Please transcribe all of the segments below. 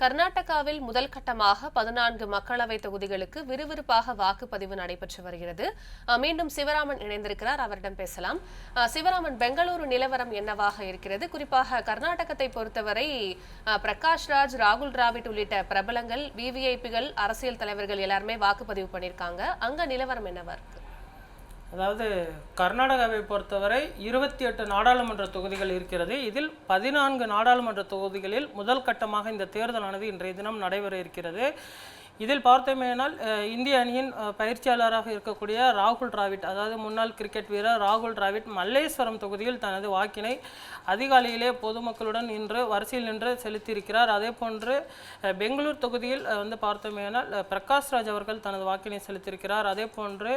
கர்நாடகாவில் முதல் கட்டமாக பதினான்கு மக்களவை தொகுதிகளுக்கு விறுவிறுப்பாக வாக்குப்பதிவு நடைபெற்று வருகிறது. மீண்டும் சிவராமன் இணைந்திருக்கிறார். அவரிடம் பேசலாம். சிவராமன் பெங்களூரு நிலவரம் என்னவாக இருக்கிறது? குறிப்பாக கர்நாடகத்தை பொறுத்தவரை பிரகாஷ் ராஜ் ராகுல் டிராவிட் உள்ளிட்ட பிரபலங்கள் விவிஐபிகள் அரசியல் தலைவர்கள் எல்லாருமே வாக்குப்பதிவு பண்ணியிருக்காங்க. அங்க நிலவரம் என்னவா இருக்கு? அதாவது கர்நாடகாவை பொறுத்தவரை இருபத்தி எட்டு நாடாளுமன்ற தொகுதிகள் இருக்கிறது. இதில் பதினான்கு நாடாளுமன்ற தொகுதிகளில் முதல் கட்டமாக இந்த தேர்தலானது இன்றைய தினம் நடைபெற இருக்கிறது. இதில் பார்த்தோமேனால் இந்திய அணியின் பயிற்சியாளராக இருக்கக்கூடிய ராகுல் டிராவிட் அதாவது முன்னாள் கிரிக்கெட் வீரர் ராகுல் டிராவிட் மல்லேஸ்வரம் தொகுதியில் தனது வாக்கினை அதிகாலையிலே பொதுமக்களுடன் இன்று வரிசையில் நின்று செலுத்தியிருக்கிறார். அதே போன்று பெங்களூர் தொகுதியில் வந்து பார்த்தோமேனால் பிரகாஷ் ராஜ் அவர்கள் தனது வாக்கினை செலுத்தியிருக்கிறார். அதே போன்று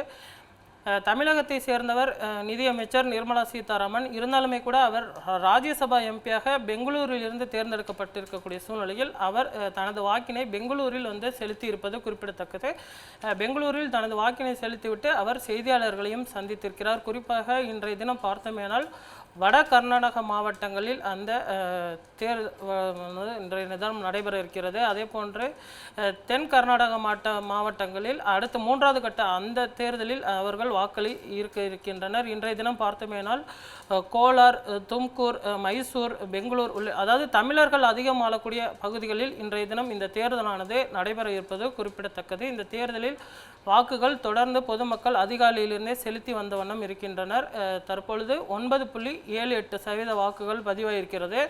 தமிழகத்தை சேர்ந்தவர் நிதியமைச்சர் நிர்மலா சீதாராமன். இருந்தாலுமே கூட அவர் ராஜ்யசபா எம்பியாக பெங்களூரில் இருந்து தேர்ந்தெடுக்கப்பட்டிருக்கக்கூடிய சூழ்நிலையில் அவர் தனது வாக்கினை பெங்களூரில் வந்து செலுத்தி இருப்பது குறிப்பிடத்தக்கது பெங்களூரில் தனது வாக்கினை செலுத்திவிட்டு அவர் செய்தியாளர்களையும் சந்தித்திருக்கிறார். குறிப்பாக இன்றைய தினம் பார்த்தோமேனால் வட கர்நாடக மாவட்டங்களில் அந்த தேர் இன்றைய நிதானம் நடைபெற இருக்கிறது. அதே போன்று தென் கர்நாடக மாவட்ட மாவட்டங்களில் அடுத்த மூன்றாவது கட்ட அந்த தேர்தலில் அவர்கள் வாக்களி இருக்க இருக்கின்றனர். இன்றைய தினம் பார்த்தோமேனால் கோலார் தும்கூர் மைசூர் பெங்களூர் உள்ள அதாவது தமிழர்கள் அதிகம் ஆளக்கூடிய பகுதிகளில் இன்றைய தினம் இந்த தேர்தலானது நடைபெற இருப்பது குறிப்பிடத்தக்கது. இந்த தேர்தலில் வாக்குகள் தொடர்ந்து பொதுமக்கள் அதிகாலையிலிருந்தே செலுத்தி வந்த வண்ணம் இருக்கின்றனர். தற்பொழுது ஒன்பது புள்ளி ஏழு எட்டு சதவீத வாக்குகள் பதிவாயிருக்கிறது.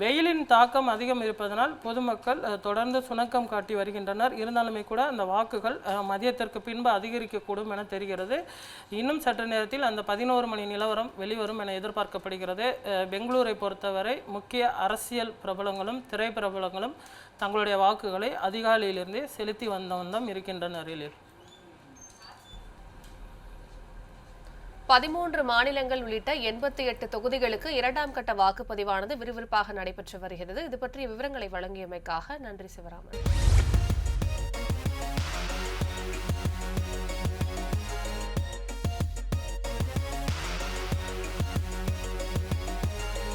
வெயிலின் தாக்கம் அதிகம் இருப்பதனால் பொதுமக்கள் தொடர்ந்து சுணக்கம் காட்டி வருகின்றனர். இருந்தாலுமே கூட அந்த வாக்குகள் மதியத்திற்கு பின்பு அதிகரிக்கக்கூடும் என தெரிகிறது. இன்னும் சற்று நேரத்தில் அந்த பதினோரு மணி நிலவரம் வெளிவரும் என எதிர்பார்க்கப்படுகிறது. பெங்களூரை பொறுத்தவரை முக்கிய அரசியல் பிரபலங்களும் திரைப்பிரபலங்களும் தங்களுடைய வாக்குகளை அதிகாலையிலிருந்தே செலுத்தி வந்தவந்தம் இருக்கின்றனர் இருக்கின்றனர் பதிமூன்று மாநிலங்கள் உள்ளிட்ட எண்பத்தி எட்டு தொகுதிகளுக்கு இரண்டாம் கட்ட வாக்குப்பதிவானது விறுவிறுப்பாக நடைபெற்று வருகிறது. இது பற்றிய விவரங்களை வழங்கியமைக்காக நன்றி சிவராமன்.